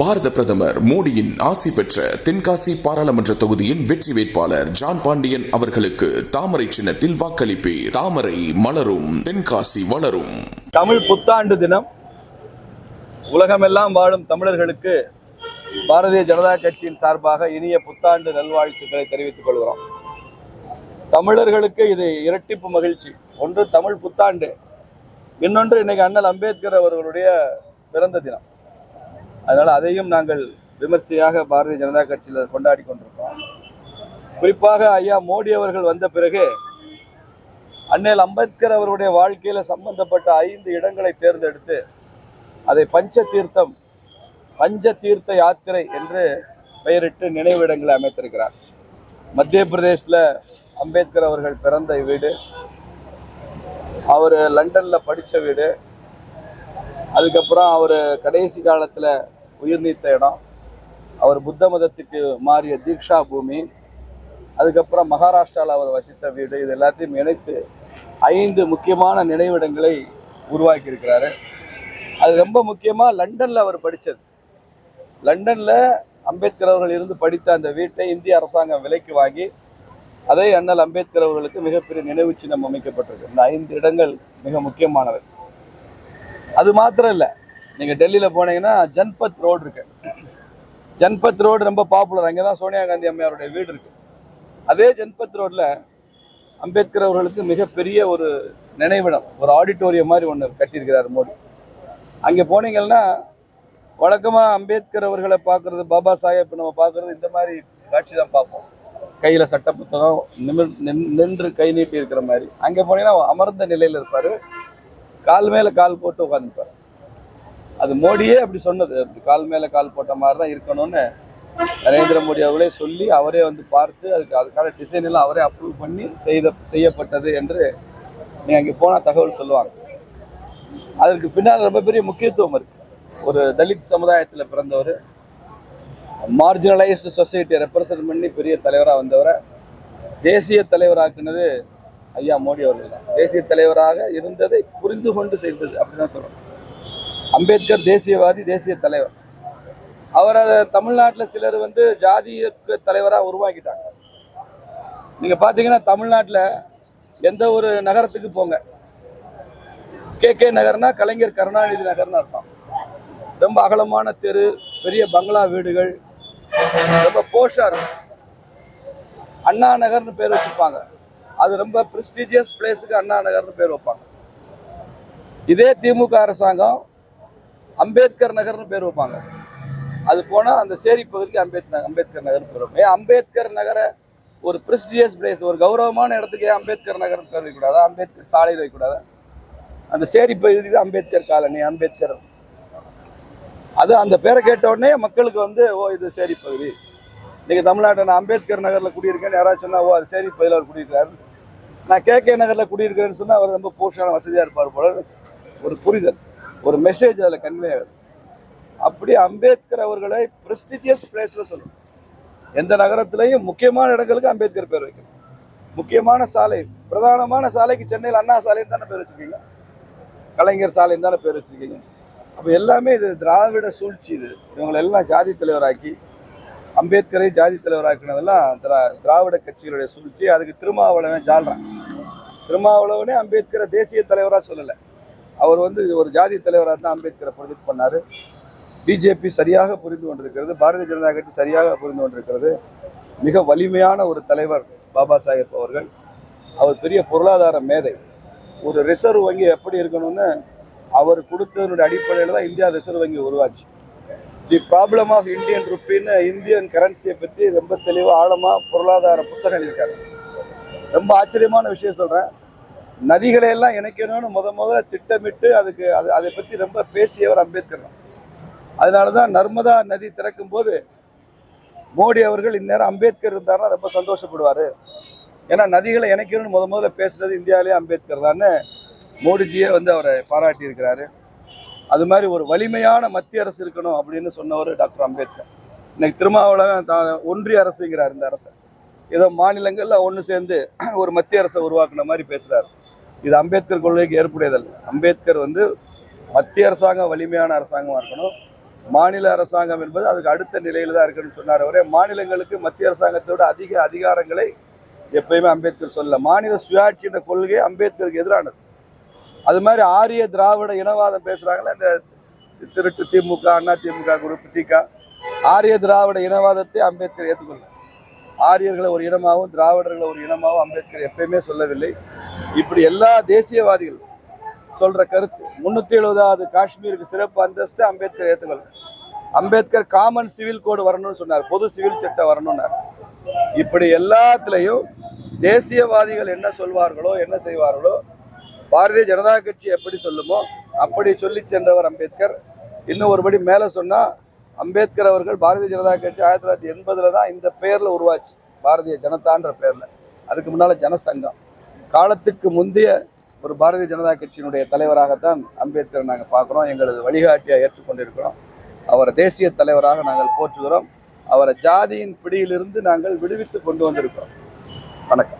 பாரத பிரதமர் மோடியின் ஆசி பெற்ற தென்காசி பாராளுமன்ற தொகுதியின் வெற்றி வேட்பாளர் ஜான் பாண்டியன் அவர்களுக்கு தாமரை சின்னத்தில் வாக்களிப்பே தாமரை மலரும் தென்காசி வளரும். தமிழ் புத்தாண்டு தினம் உலகமெல்லாம் வாழும் தமிழர்களுக்கு பாரதிய ஜனதா கட்சியின் சார்பாக இனிய புத்தாண்டு நல்வாழ்த்துக்களை தெரிவித்துக் கொள்கிறோம். தமிழர்களுக்கு இது இரட்டிப்பு மகிழ்ச்சி. ஒன்று தமிழ் புத்தாண்டு இன்னொன்று இன்னைக்கு அண்ணல் அம்பேத்கர் அவர்களுடைய பிறந்த தினம். அதனால் அதையும் நாங்கள் விமர்சையாக பாரதிய ஜனதா கட்சியில் கொண்டாடி கொண்டிருக்கோம் குறிப்பாக ஐயா மோடி அவர்கள் வந்த பிறகு அண்ணல் அம்பேத்கர் அவருடைய வாழ்க்கையில் சம்பந்தப்பட்ட ஐந்து இடங்களை தேர்ந்தெடுத்து அதை பஞ்ச தீர்த்தம் பஞ்ச தீர்த்த யாத்திரை என்று பெயரிட்டு நினைவிடங்களை அமைத்திருக்கிறார். மத்திய பிரதேசத்தில் அம்பேத்கர் அவர்கள் பிறந்த வீடு அவர் லண்டனில் படித்த வீடு அதுக்கப்புறம் அவர் கடைசி காலத்தில் உயிர் நீத்த இடம். அவர் புத்த மதத்துக்கு மாறிய தீக்ஷா பூமி. அதுக்கப்புறம் மகாராஷ்டிராவில் அவர் வசித்த வீடு. இது எல்லாத்தையும் இணைத்து ஐந்து முக்கியமான நினைவிடங்களை உருவாக்கி இருக்கிறாரு அது ரொம்ப முக்கியமாக லண்டனில் அவர் படித்தது லண்டனில் அம்பேத்கர் அவர்கள் இருந்து படித்த அந்த வீட்டை இந்திய அரசாங்கம் விலைக்கு வாங்கி அதே அண்ணல் அம்பேத்கர் அவர்களுக்கு மிகப்பெரிய நினைவு சின்னம் அமைக்கப்பட்டிருக்கு. இந்த ஐந்து இடங்கள் மிக முக்கியமானவை. அது மாத்திரம் இல்லை. நீங்கள் டெல்லியில் போனீங்கன்னா ஜன்பத் ரோடு இருக்கு. ஜன்பத் ரோடு ரொம்ப பாப்புலர் அங்கே தான் சோனியா காந்தி அம்மையாருடைய வீடு இருக்கு. அதே ஜன்பத் ரோட்டில் அம்பேத்கர் அவர்களுக்கு மிகப்பெரிய ஒரு நினைவிடம் ஒரு ஆடிட்டோரியம் மாதிரி ஒன்று கட்டியிருக்கிறார் மோடி. அங்கே போனீங்கன்னா வழக்கமாக அம்பேத்கர் அவர்களை பார்க்குறது பாபா சாஹேப் நம்ம பார்க்குறது இந்த மாதிரி காட்சி தான் பார்ப்போம். கையில் சட்ட புத்தகம் நிமிர் நின்- நின்று கை நீட்டி இருக்கிற மாதிரி. அங்கே போனீங்கன்னா அமர்ந்த நிலையில் இருப்பார். கால் மேலே கால் போட்டு உட்காந்துப்பார் அது மோடியே அப்படி சொன்னது. அப்படி கால் மேலே கால் போட்ட மாதிரி தான் இருக்கணும்னு நரேந்திர மோடி அவர்களே சொல்லி அவரே வந்து பார்த்து அதுக்கு அதுக்கான டிசைன் எல்லாம் அவரே அப்ரூவ் பண்ணி செய்த செய்யப்பட்டது என்று நீங்கள் அங்கே போனால் தகவல் சொல்லுவாங்க. அதற்கு பின்னால் ரொம்ப பெரிய முக்கியத்துவம் இருக்கு. ஒரு தலித் சமுதாயத்தில் பிறந்தவர் மார்ஜினலைஸ்டு சொசைட்டியை ரெப்ரசன்ட் பண்ணி பெரிய தலைவராக வந்தவரை தேசிய தலைவராக்குனது ஐயா மோடி அவர்கள் தான். தேசிய தலைவராக இருந்ததை புரிந்து கொண்டு செய்தது அப்படிதான் சொல்லணும். அம்பேத்கர் தேசியவாதி தேசிய தலைவர். அவரை தமிழ்நாட்டில் சிலர் வந்து ஜாதிய தலைவராக உருவாக்கிட்டாங்க. நீங்கள் பார்த்தீங்கன்னா தமிழ்நாட்டில் எந்த ஒரு நகரத்துக்கு போங்க. கே கே நகர்னா கலைஞர் கருணாநிதி நகர்னு அர்த்தம். ரொம்ப அகலமான தெரு பெரிய பங்களா வீடுகள் ரொம்ப போஷாக இருக்கும் அண்ணா நகர்னு பேர் வச்சிருப்பாங்க. அது ரொம்ப ப்ரெஸ்டீஜியஸ் பிளேஸுக்கு அண்ணா நகர்னு பேர் வைப்பாங்க. இதே திமுக அரசாங்கம் அம்பேத்கர் நகர்னு பேர் வைப்பாங்க. அது போனால் அந்த சேரி பகுதிக்கு அம்பேத்கர் அம்பேத்கர் நகர் பேர் வைப்போம் ஏன் அம்பேத்கர் நகரை ஒரு ப்ரெஸ்டிஜியஸ் பிளேஸ் ஒரு கௌரவமான இடத்துக்கு ஏன் அம்பேத்கர் நகர் பேர் வைக்கக்கூடாதா? அம்பேத்கர் சாலையில் வைக்கக்கூடாதா? அந்த சேரி பகுதி தான் அம்பேத்கர் காலனி அம்பேத்கர். அது அந்த பேரை கேட்ட மக்களுக்கு வந்து ஓ இது சேரி பகுதி. நீங்கள் தமிழ்நாட்டில் நான் அம்பேத்கர் நகரில் குடியிருக்கேன்னு யாராச்சும் சொன்னா ஓ அது சேரி பகுதியில் அவர் குடியிருக்காரு நான் கே கே நகரில் குடியிருக்கிறேன்னு சொன்னால் அவர் ரொம்ப போஷான வசதியாக இருப்பார் போல. ஒரு புரிதல் ஒரு மெசேஜ் அதில் கன்வே ஆகுது. அப்படி அம்பேத்கர் அவர்களை ப்ரெஸ்டிஜியஸ் பிளேஸில் சொல்லணும். எந்த நகரத்திலையும் முக்கியமான இடங்களுக்கு அம்பேத்கர் பேர் வைக்கணும். முக்கியமான சாலை பிரதானமான சாலைக்கு சென்னையில் அண்ணா சாலைன்னு தானே பேர் வச்சுருக்கீங்க? கலைஞர் சாலைன்னு தானே பேர் வச்சுருக்கீங்க? அப்போ எல்லாமே இது திராவிட சூழ்ச்சி இது. இவங்களை எல்லாம் ஜாதி தலைவராக்கி அம்பேத்கரை ஜாதி தலைவராக்கினதெல்லாம் திரா திராவிட கட்சிகளுடைய சூழ்ச்சி. அதுக்கு திருமாவளவன் ஜால்றான். திருமாவளவனே அம்பேத்கரை தேசிய தலைவராக சொல்லலை. அவர் வந்து ஒரு ஜாதி தலைவராக தான் அம்பேத்கரை ப்ரொஜெக்ட் பண்ணார். பிஜேபி சரியாக புரிந்து கொண்டிருக்கிறது. பாரதிய ஜனதா கட்சி சரியாக புரிந்து கொண்டிருக்கிறது. மிக வலிமையான ஒரு தலைவர் பாபா சாஹேப் அவர்கள். அவர் பெரிய பொருளாதார மேதை. ஒரு ரிசர்வ் வங்கி எப்படி இருக்கணும்னு அவர் கொடுத்ததனுடைய அடிப்படையில் தான் இந்தியா ரிசர்வ் வங்கி உருவாச்சு. தி ப்ராப்ளம் ஆஃப் இந்தியன் ருப்பின்னு இந்தியன் கரன்சியை பற்றி ரொம்ப தெளிவாக ஆழமாக பொருளாதார புத்தகம் எழுதியிருக்காரு ரொம்ப ஆச்சரியமான விஷயம் சொல்கிறேன் நதிகளை எல்லாம் இணைக்கணும்னு முத முதல்ல திட்டமிட்டு அதுக்கு அது அதை பற்றி ரொம்ப பேசியவர் அம்பேத்கர். அதனால தான் நர்மதா நதி திறக்கும் போது மோடி அவர்கள் இந்நேரம் அம்பேத்கர் இருந்தார்னா ரொம்ப சந்தோஷப்படுவார். ஏன்னா நதிகளை இணைக்கணும்னு முத முதல்ல பேசுனது இந்தியாவிலே அம்பேத்கர் தான்னு மோடிஜியே வந்து அவரை பாராட்டியிருக்கிறாரு அது மாதிரி ஒரு வலிமையான மத்திய அரசு இருக்கணும் அப்படின்னு சொன்னவர் டாக்டர் அம்பேத்கர். இன்னைக்கு திருமாவளவன் ஒன்றிய அரசுங்கிறார் இந்த அரசை. ஏதோ மாநிலங்கள்ல ஒன்று சேர்ந்து ஒரு மத்திய அரசை உருவாக்குன மாதிரி பேசுறாரு. இது அம்பேத்கர் கொள்கைக்கு ஏற்புடையதல்ல அம்பேத்கர் வந்து மத்திய அரசாங்கம் வலிமையான அரசாங்கமாக இருக்கணும். மாநில அரசாங்கம் என்பது அதுக்கு அடுத்த நிலையில் தான் இருக்குன்னு சொன்னார் அவரே. மாநிலங்களுக்கு மத்திய அரசாங்கத்தோட அதிக அதிகாரங்களை எப்பயுமே அம்பேத்கர் சொல்ல மாநில சுயாட்சி என்ற கொள்கை அம்பேத்கருக்கு எதிரானது. அது மாதிரி ஆரிய திராவிட இனவாதம் பேசுகிறாங்களே அந்த திருட்டு திமுக அண்ணா திமுக குரூப் திக. ஆரிய திராவிட இனவாதத்தை அம்பேத்கர் ஏற்றுக்கொள்ள ஆரியர்களை ஒரு இனமாகவும் திராவிடர்களை ஒரு இனமாகவும் அம்பேத்கர் எப்பயுமே சொல்லவில்லை. இப்படி எல்லா தேசியவாதிகள் சொல்ற கருத்து முன்னூத்தி எழுபதாவது காஷ்மீருக்கு சிறப்பு அந்தஸ்து அம்பேத்கர் ஏற்றுக்கொள்ள அம்பேத்கர் காமன் சிவில் கோடு வரணும்னு சொன்னார் பொது சிவில் சட்டம் வரணும்னார். இப்படி எல்லாத்துலேயும் தேசியவாதிகள் என்ன சொல்வார்களோ என்ன செய்வார்களோ பாரதிய ஜனதா கட்சி எப்படி சொல்லுமோ அப்படி சொல்லி சென்றவர் அம்பேத்கர். இன்னும் ஒருபடி மேலே சொன்னால் அம்பேத்கர் அவர்கள் பாரதிய ஜனதா கட்சி ஆயிரத்தி தொள்ளாயிரத்தி எண்பதுல தான் இந்த பேரில் உருவாச்சு. பாரதிய ஜனதான்ற பேரில். அதுக்கு முன்னால் ஜனசங்கம். காலத்துக்கு முந்தைய ஒரு பாரதிய ஜனதா கட்சியினுடைய தலைவராகத்தான் அம்பேத்கர் நாங்கள் பார்க்குறோம். எங்களது வழிகாட்டியாக ஏற்றுக்கொண்டிருக்கிறோம். அவரை தேசிய தலைவராக நாங்கள் போற்றுகிறோம். அவரை ஜாதியின் பிடியிலிருந்து நாங்கள் விடுவித்து கொண்டு வந்திருக்கிறோம். வணக்கம்.